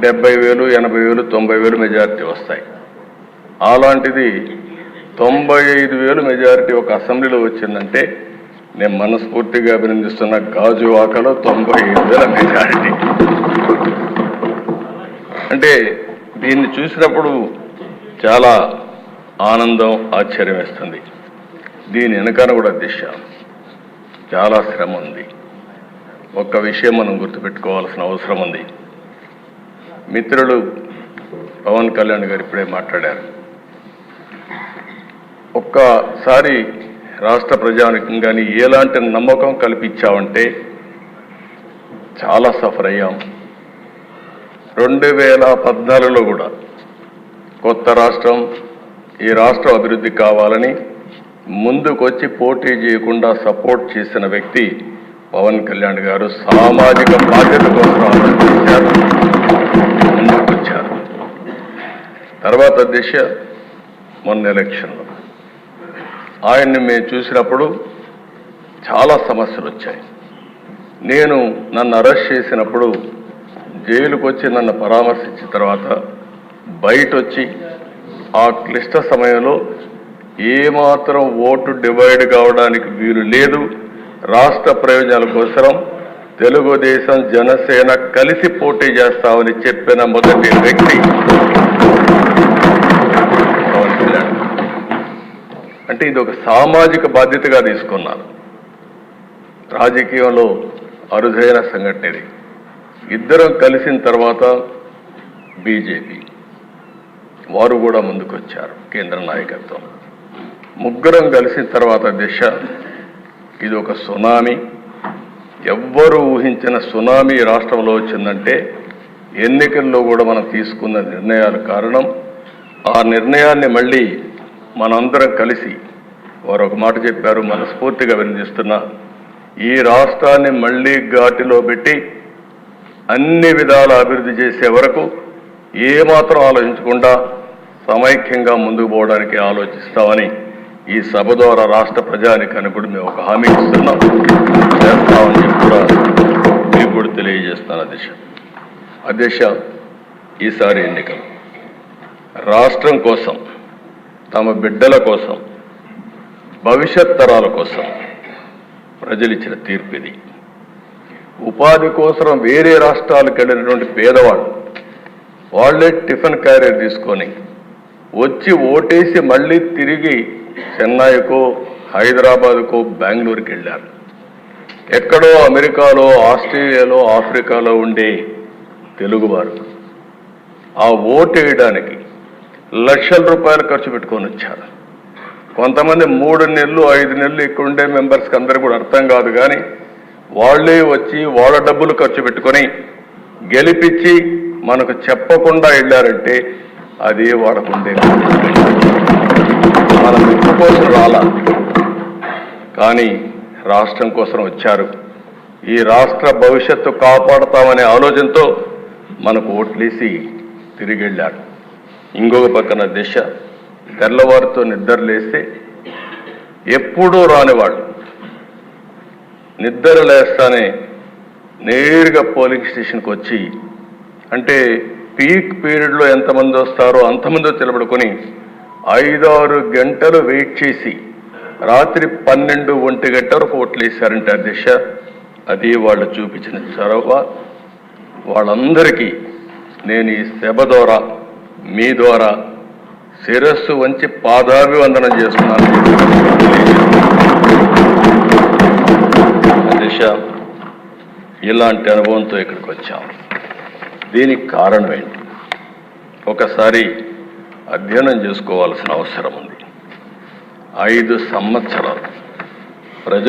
డెబ్బై వేలు ఎనభై వేలు తొంభై వేలు మెజారిటీ వస్తాయి. అలాంటిది తొంభై ఐదు వేలు మెజారిటీ ఒక అసెంబ్లీలో వచ్చిందంటే నేను మనస్ఫూర్తిగా అభినందిస్తున్న గాజువాకలో తొంభై ఐదు వేల మెజారిటీ. అంటే దీన్ని చూసినప్పుడు చాలా ఆనందం ఆశ్చర్యం వేస్తుంది. దీని వెనకాల కూడా దిశ. చాలా శ్రమ ఉంది. ఒక్క విషయం మనం గుర్తుపెట్టుకోవాల్సిన అవసరం ఉంది. మిత్రులు పవన్ కళ్యాణ్ గారు ఇప్పుడే మాట్లాడారు. ఒక్కసారి రాష్ట్ర ప్రజానికం కానీ ఎలాంటి నమ్మకం కల్పించామంటే చాలా సఫర్ అయ్యాం. రెండు వేల పద్నాలుగులో కూడా కొత్త రాష్ట్రం ఈ రాష్ట్రం అభివృద్ధి కావాలని ముందుకొచ్చి పోటీ చేయకుండా సపోర్ట్ చేసిన వ్యక్తి పవన్ కళ్యాణ్ గారు సామాజిక బాధ్యత కోసం ఆలోచించారు. తర్వాత దిశ మొన్న ఎలక్షన్లో. ఆయన్ని మేము చూసినప్పుడు చాలా సమస్యలు వచ్చాయి. నేను నన్ను అరెస్ట్ చేసినప్పుడు జైలుకు వచ్చి నన్ను పరామర్శించిన తర్వాత బయట వచ్చి ఆ క్లిష్ట సమయంలో ఏమాత్రం ఓటు డివైడ్ కావడానికి వీలు లేదు. రాష్ట్ర ప్రయోజనాల కోసం తెలుగుదేశం జనసేన కలిసి పోటీ చేస్తామని చెప్పిన మొదటి వ్యక్తి. అంటే ఇది ఒక సామాజిక బాధ్యతగా తీసుకున్నాను రాజకీయంలో అరుదైన సంఘటన ఇది. ఇద్దరం కలిసిన తర్వాత బీజేపీ వారు కూడా ముందుకొచ్చారు కేంద్ర నాయకత్వం. ముగ్గురం కలిసిన తర్వాత దిశ ఇది ఒక సునామీ. ఎవ్వరూ ఊహించిన సునామీ రాష్ట్రంలో వచ్చిందంటే ఎన్నికల్లో కూడా మనం తీసుకున్న నిర్ణయాల కారణం. ఆ నిర్ణయాన్ని మళ్ళీ మనందరం కలిసి వారు ఒక మాట చెప్పారు మనస్ఫూర్తిగా వినిపిస్తున్నా ఈ రాష్ట్రాన్ని మళ్ళీ ఘాటిలో పెట్టి అన్ని విధాల అభివృద్ధి చేసే వరకు ఏమాత్రం ఆలోచించకుండా సమైక్యంగా ముందుకు పోవడానికి ఆలోచిస్తామని ఈ సభ ద్వారా రాష్ట్ర ప్రజానికానికి కూడా మేము ఒక హామీ ఇస్తున్నాం. చేస్తామని చెప్పి కూడా మీకు కూడా తెలియజేస్తాను అధ్యక్ష. అధ్యక్ష ఈసారి ఎన్నికలు. రాష్ట్రం కోసం తమ బిడ్డల కోసం భవిష్యత్ తరాల కోసం ప్రజలు ఇచ్చిన తీర్పు ఇది. ఉపాధి కోసం వేరే రాష్ట్రాలకు వెళ్ళినటువంటి పేదవాళ్ళు వాళ్ళే టిఫిన్ క్యారియర్ తీసుకొని వచ్చి ఓటేసి మళ్ళీ తిరిగి చెన్నైకో హైదరాబాద్కో బెంగళూరుకి వెళ్ళారు. ఎక్కడో అమెరికాలో ఆస్ట్రేలియాలో ఆఫ్రికాలో ఉండే తెలుగువారు ఆ ఓటు వేయడానికి లక్షల రూపాయలు ఖర్చు పెట్టుకొని వచ్చారు. కొంతమంది మూడు నెలలు ఐదు నెలలు ఇక్కడ ఉండే మెంబర్స్కి అందరూ కూడా అర్థం కాదు కానీ వాళ్ళే వచ్చి వాళ్ళ డబ్బులు ఖర్చు పెట్టుకొని గెలిపించి మనకు చెప్పకుండా వెళ్ళారంటే అది వాళ్ళకుండే మన మెప్పు కోసం రాలా. కానీ రాష్ట్రం కోసం వచ్చారు. ఈ రాష్ట్ర భవిష్యత్తు కాపాడతామనే ఆలోచనతో మనకు ఓట్లేసి తిరిగి వెళ్ళారు. ఇంకొక పక్కన దిశ. తెల్లవారితో నిద్ర లేస్తే ఎప్పుడూ రానివాళ్ళు నిద్ర లేస్తానే నేరుగా పోలింగ్ స్టేషన్కి వచ్చి అంటే పీక్ పీరియడ్లో ఎంతమంది వస్తారో అంతమందో తెలబడుకొని ఐదారు గంటలు వెయిట్ చేసి రాత్రి పన్నెండు ఒంటి గంట వరకు ఓట్లు వేశారంటే దిశ అది వాళ్ళు చూపించిన చొరవ. వాళ్ళందరికీ నేను ఈ సభ ద్వారా మీ ద్వారా శిరస్సు వంచి పాదాభివందనం చేస్తున్నాను. దిశ ఇలాంటి అనుభవంతో ఇక్కడికి వచ్చాం. దీనికి కారణం ఏంటి? ఒకసారి అధ్యయనం చేసుకోవాల్సిన అవసరం ఉంది. ఐదు సంవత్సరాలు.